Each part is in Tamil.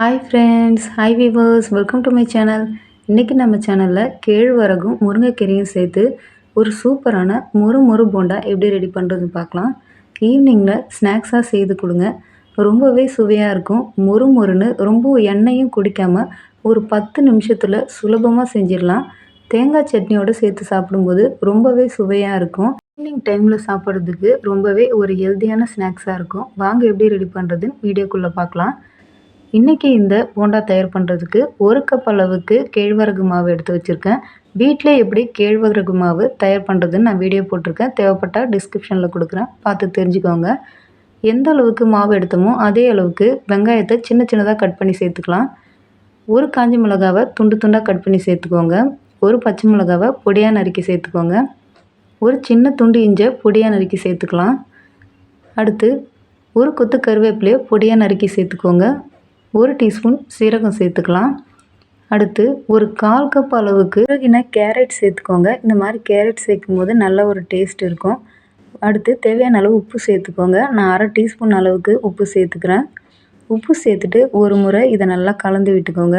Hi friends hi viewers welcome to my channel இன்றைக்கி நம்ம சேனலில் கேழ்வரகும் முருங்கைக்கீரையும் சேர்த்து ஒரு சூப்பரான முறு முறு போண்டா எப்படி ரெடி பண்ணுறதுன்னு பார்க்கலாம். ஈவினிங்கில் ஸ்நாக்ஸாக செய்து கொடுங்க. ரொம்பவே சுவையாக இருக்கும். முறு முறுன்னு ரொம்ப எண்ணெயும் குடிக்காமல் ஒரு பத்து நிமிஷத்தில் சுலபமாக செஞ்சிடலாம். தேங்காய் சட்னியோடு சேர்த்து சாப்பிடும்போது ரொம்பவே சுவையாக இருக்கும். ஈவினிங் டைமில் சாப்பிட்றதுக்கு ரொம்பவே ஒரு ஹெல்த்தியான ஸ்நாக்ஸாக இருக்கும். வாங்க எப்படி ரெடி பண்ணுறதுன்னு வீடியோக்குள்ளே பார்க்கலாம். இன்றைக்கி இந்த போண்டா தயார் பண்ணுறதுக்கு ஒரு கப் அளவுக்கு கேழ்வரகு மாவு எடுத்து வச்சுருக்கேன். வீட்டிலே எப்படி கேழ்வரகு மாவு தயார் பண்ணுறதுன்னு நான் வீடியோ போட்டிருக்கேன். தேவைப்பட்டால் டிஸ்கிரிப்ஷனில் கொடுக்குறேன். பார்த்து தெரிஞ்சுக்கோங்க. எந்த அளவுக்கு மாவு எடுத்தோமோ அதே அளவுக்கு வெங்காயத்தை சின்ன சின்னதாக கட் பண்ணி சேர்த்துக்கலாம். ஒரு காஞ்சி மிளகாவை துண்டு துண்டாக கட் பண்ணி சேர்த்துக்கோங்க. ஒரு பச்சை மிளகாவை பொடியாக நறுக்கி சேர்த்துக்கோங்க. ஒரு சின்ன துண்டு இஞ்சை பொடியாக நறுக்கி சேர்த்துக்கலாம். அடுத்து ஒரு கொத்து கருவேப்பிலையை பொடியாக நறுக்கி சேர்த்துக்கோங்க. ஒரு டீஸ்பூன் சீரகம் சேர்த்துக்கலாம். அடுத்து ஒரு கால் கப் அளவுக்கு உருகின கேரட் சேர்த்துக்கோங்க. இந்த மாதிரி கேரட் சேர்க்கும் போது நல்ல ஒரு டேஸ்ட் இருக்கும். அடுத்து தேவையான அளவு உப்பு சேர்த்துக்கோங்க. நான் அரை டீஸ்பூன் அளவுக்கு உப்பு சேர்த்துக்கிறேன். உப்பு சேர்த்துட்டு ஒரு முறை இதை நல்லா கலந்து விட்டுக்கோங்க.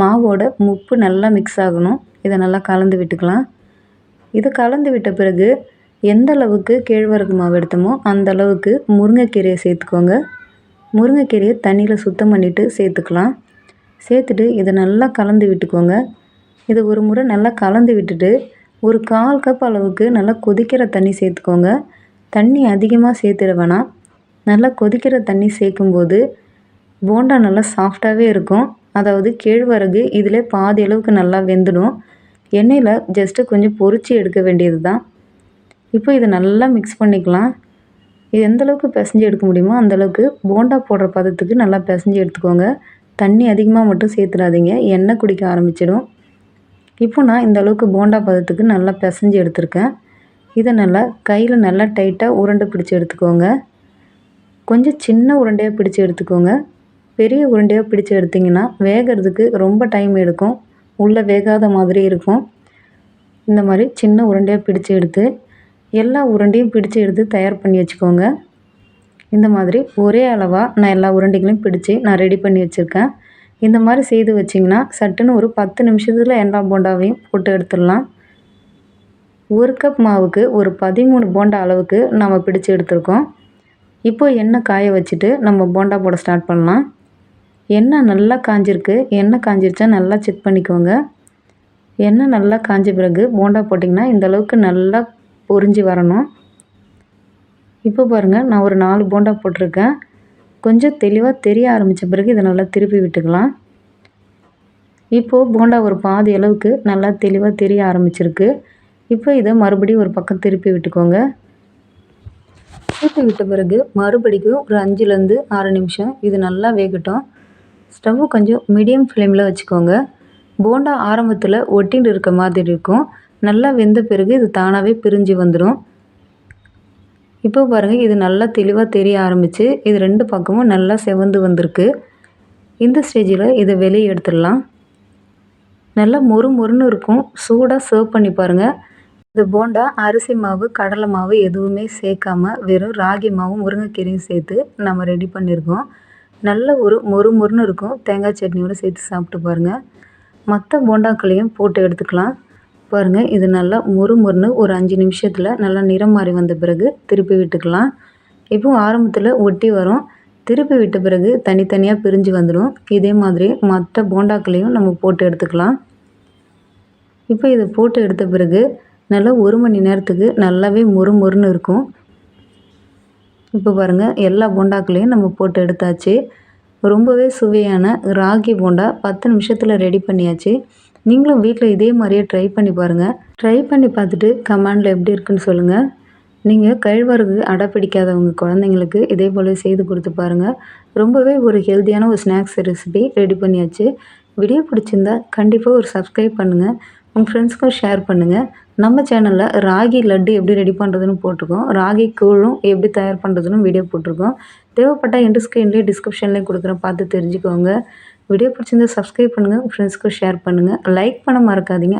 மாவோட உப்பு நல்லா மிக்ஸ் ஆகணும். இதை நல்லா கலந்து விட்டுக்கலாம். இதை கலந்து விட்ட பிறகு எந்த அளவுக்கு கேழ்வரகு மாவு எடுத்தோமோ அந்த அளவுக்கு முருங்கைக்கீரையை சேர்த்துக்கோங்க. முருங்கைக்கீரையை தண்ணியில் சுத்தம் பண்ணிவிட்டு சேர்த்துக்கலாம். சேர்த்துட்டு இதை நல்லா கலந்து விட்டுக்கோங்க. இதை ஒரு முறை நல்லா கலந்து விட்டுட்டு ஒரு கால் கப் அளவுக்கு நல்லா கொதிக்கிற தண்ணி சேர்த்துக்கோங்க. தண்ணி அதிகமாக சேர்த்துட வேணாம். நல்லா கொதிக்கிற தண்ணி சேர்க்கும்போது போண்டா நல்லா சாஃப்டாகவே இருக்கும். அதாவது கேழ்வரகு இதில் பாதி அளவுக்கு நல்லா வெந்துடும். எண்ணெயில் ஜஸ்ட்டு கொஞ்சம் பொறிச்சு எடுக்க வேண்டியது தான் இப்போ இதை நல்லா மிக்ஸ் பண்ணிக்கலாம். இது எந்த அளவுக்கு பிசைஞ்சு எடுக்க முடியுமோ அந்தளவுக்கு போண்டா போடுற பதத்துக்கு நல்லா பிசைஞ்சு எடுத்துக்கோங்க. தண்ணி அதிகமாக மட்டும் சேர்த்துடாதீங்க எண்ணெய் குடிக்க ஆரம்பிச்சிடும். இப்போ நான் இந்த அளவுக்கு போண்டா பதத்துக்கு நல்லா பிசைஞ்சு எடுத்திருக்கேன். இதை நல்லா கையில் நல்லா டைட்டாக உருண்டை பிடிச்சி எடுத்துக்கோங்க. கொஞ்சம் சின்ன உருண்டையாக பிடிச்சி எடுத்துக்கோங்க. பெரிய உருண்டையாக பிடிச்சி எடுத்திங்கன்னா வேகிறதுக்கு ரொம்ப டைம் எடுக்கும். உள்ளே வேகாத மாதிரி இருக்கும். இந்த மாதிரி சின்ன உருண்டையாக பிடிச்சி எடுத்து எல்லா உருண்டையும் பிடித்து எடுத்து தயார் பண்ணி வச்சுக்கோங்க. இந்த மாதிரி ஒரே அளவாக நான் எல்லா உருண்டைகளையும் பிடிச்சி நான் ரெடி பண்ணி வச்சுருக்கேன். இந்த மாதிரி செய்து வச்சிங்கன்னா சட்டுன்னு ஒரு பத்து நிமிஷத்தில் எல்லா போண்டாவையும் போட்டு எடுத்துடலாம். ஒரு கப் மாவுக்கு ஒரு பதிமூணு போண்டா அளவுக்கு நம்ம பிடிச்சி எடுத்துருக்கோம். இப்போது எண்ணெய் காய வச்சுட்டு நம்ம போண்டா போட ஸ்டார்ட் பண்ணலாம். எண்ணெய் நல்லா காஞ்சிருக்கு. எண்ணெய் காஞ்சிருச்சா நல்லா செக் பண்ணிக்கோங்க. எண்ணெய் நல்லா காஞ்ச பிறகு போண்டா போட்டிங்கன்னா இந்தளவுக்கு நல்லா பொரிஞ்சு வரணும். இப்போ பாருங்கள் நான் ஒரு நாலு போண்டா போட்டிருக்கேன். கொஞ்சம் தெளிவாக தெரிய ஆரம்பித்த பிறகு இதை நல்லா திருப்பி விட்டுக்கலாம். இப்போது போண்டா ஒரு பாதி அளவுக்கு நல்லா தெளிவாக தெரிய ஆரம்பிச்சிருக்கு. இப்போ இதை மறுபடியும் ஒரு பக்கம் திருப்பி விட்டுக்கோங்க. திருப்பி விட்ட பிறகு மறுபடிக்கும் ஒரு அஞ்சுலேருந்து ஆறு நிமிஷம் இது நல்லா வேகட்டும். ஸ்டவ்வு கொஞ்சம் மீடியம் ஃப்ளேமில் வச்சுக்கோங்க. போண்டா ஆரம்பத்தில் ஒட்டின்னு இருக்க மாதிரி இருக்கும். நல்லா வெந்த பிறகு இது தானாகவே பிரிஞ்சு வந்துடும் இப்போ பாருங்கள் இது நல்லா தெளிவாக தெரிய ஆரம்பிச்சு இது ரெண்டு பக்கமும் நல்லா செவந்து வந்திருக்கு. இந்த ஸ்டேஜில் இதை வெளியே எடுத்துடலாம். நல்லா மொறு மொறுன்னு இருக்கும். சூடாக சர்வ் பண்ணி பாருங்கள் இந்த போண்டா அரிசி மாவு கடலை மாவு எதுவுமே சேர்க்காம வெறும் ராகி மாவும் முருங்கைக்கீரையும் சேர்த்து நம்ம ரெடி பண்ணியிருக்கோம். நல்ல ஒரு மொறு மொறுன்னு இருக்கும். தேங்காய் சட்னியோடு சேர்த்து சாப்பிட்டு பாருங்கள் மற்ற போண்டாக்களையும் போட்டு எடுத்துக்கலாம். பாருங்கள் இது நல்லா மொறு மொறுன்னு ஒரு அஞ்சு நிமிஷத்தில் நல்லா நிறம் மாறி வந்த பிறகு திருப்பி விட்டுக்கலாம். இப்போ ஆரம்பத்தில் ஒட்டி வரும். திருப்பி விட்ட பிறகு தனித்தனியாக பிரிஞ்சு வந்துடும் இதே மாதிரி மற்ற போண்டாக்களையும் நம்ம போட்டு எடுத்துக்கலாம். இப்போ இதை போட்டு எடுத்த பிறகு நல்லா ஒரு மணி நேரத்துக்கு நல்லாவே மொறு மொறுன்னு இருக்கும். இப்போ பாருங்கள் எல்லா போண்டாக்களையும் நம்ம போட்டு எடுத்தாச்சு. ரொம்பவே சுவையான ராகி போண்டா பத்து நிமிஷத்தில் ரெடி பண்ணியாச்சு. நீங்களும் வீட்டில் இதே மாதிரியே ட்ரை பண்ணி பாருங்கள் ட்ரை பண்ணி பார்த்துட்டு கமெண்டில் எப்படி இருக்குன்னு சொல்லுங்கள் நீங்கள் கழிவறகு அடை பிடிக்காதவங்க குழந்தைங்களுக்கு இதே போல் செய்து கொடுத்து பாருங்கள் ரொம்பவே ஒரு ஹெல்த்தியான ஒரு ஸ்நாக்ஸ் ரெசிபி ரெடி பண்ணியாச்சு. வீடியோ பிடிச்சிருந்தா கண்டிப்பாக ஒரு சப்ஸ்கிரைப் பண்ணுங்கள் உங்கள் ஃப்ரெண்ட்ஸ்க்கும் ஷேர் பண்ணுங்கள் நம்ம சேனலில் ராகி லட்டு எப்படி ரெடி பண்ணுறதுன்னு போட்டிருக்கோம். ராகி கூழும் எப்படி தயார் பண்ணுறதுன்னு வீடியோ போட்டிருக்கோம். தேவைப்பட்டால் எண்டு ஸ்க்ரீன்லேயே டிஸ்கிரிப்ஷன்லேயே கொடுக்குறேன். பார்த்து தெரிஞ்சுக்கோங்க. வீடியோ பிடிச்சிருந்தா சப்ஸ்கிரைப் பண்ணுங்கள் ஃப்ரெண்ட்ஸ்க்கு ஷேர் பண்ணுங்கள் லைக் பண்ண மறக்காதீங்க.